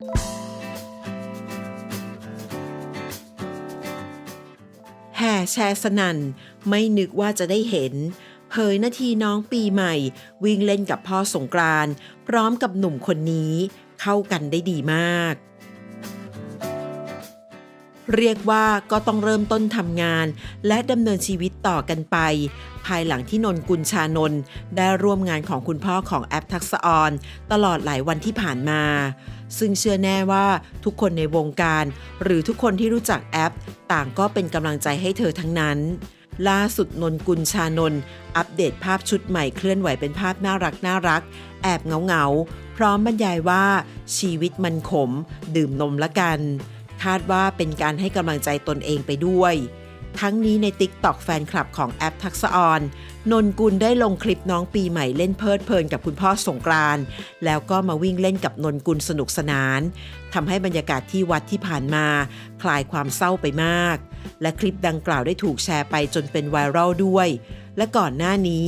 แห่แชร์สนั่นไม่นึกว่าจะได้เห็นเผยนาทีน้องปีใหม่ วิ่งเล่นกับพ่อสงกรานพร้อมกับหนุ่มคนนี้ เข้ากันได้ดีมาก เรียกว่าก็ต้องเริ่มต้นทำงาน และดำเนินชีวิตต่อกันไป ภายหลังที่นนกุลชานนท์ได้ร่วมงานของคุณพ่อของแอปทักษะออนตลอดหลายวันที่ผ่านมา ซึ่งเชื่อแน่ว่าทุกคนในวงการ หรือทุกคนที่รู้จักแอป ต่างก็เป็นกำลังใจให้เธอทั้งนั้น ล่าสุดนนกุลชานนท์อัปเดตภาพชุดใหม่เคลื่อนไหวเป็นภาพน่ารักน่ารัก แอบเงาเงาๆพร้อมบรรยายว่าชีวิตมันขม ดื่มนมละกัน คาดว่าเป็นการให้กำลังใจตนเองไปด้วย ทั้งนี้ใน t ิ k t o k แฟนคลับของแอปทักษออนนนกุลได้ลงคลิปน้องปีใหม่เล่นเพลิดเพลินกับคุณพ่อสงกรานแล้วก็มาวิ่งเล่นกับนนกุลสนุกสนานทำให้บรรยากาศที่วัดที่ผ่านมา คลายความเศร้าไปมาก และคลิปดังกล่าวได้ถูกแชร์ไปจนเป็นไวรัลด้วย และก่อนหน้านี้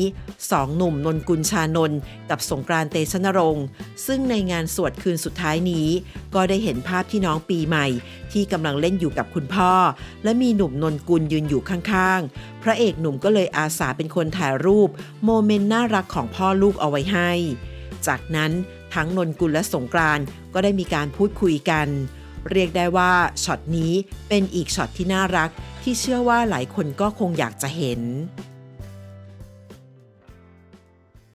สองหนุ่มนนกุลชานนท์กับสงกรานต์เตชนรงค์ซึ่งในงานสวดคืนสุดท้ายนี้ ก็ได้เห็นภาพที่น้องปีใหม่ ที่กำลังเล่นอยู่กับคุณพ่อ และมีหนุ่มนนกุลยืนอยู่ข้างๆ พระเอกหนุ่มก็เลยอาสาเป็นคนถ่ายรูป โมเมนต์น่ารักของพ่อลูกเอาไว้ให้ จากนั้นทั้งนนกุลและสงกรานต์ก็ได้มีการพูดคุยกันเรียกได้ว่าช็อตนี้เป็นอีกช็อตที่น่ารักที่เชื่อว่าหลายคนก็คงอยากจะเห็น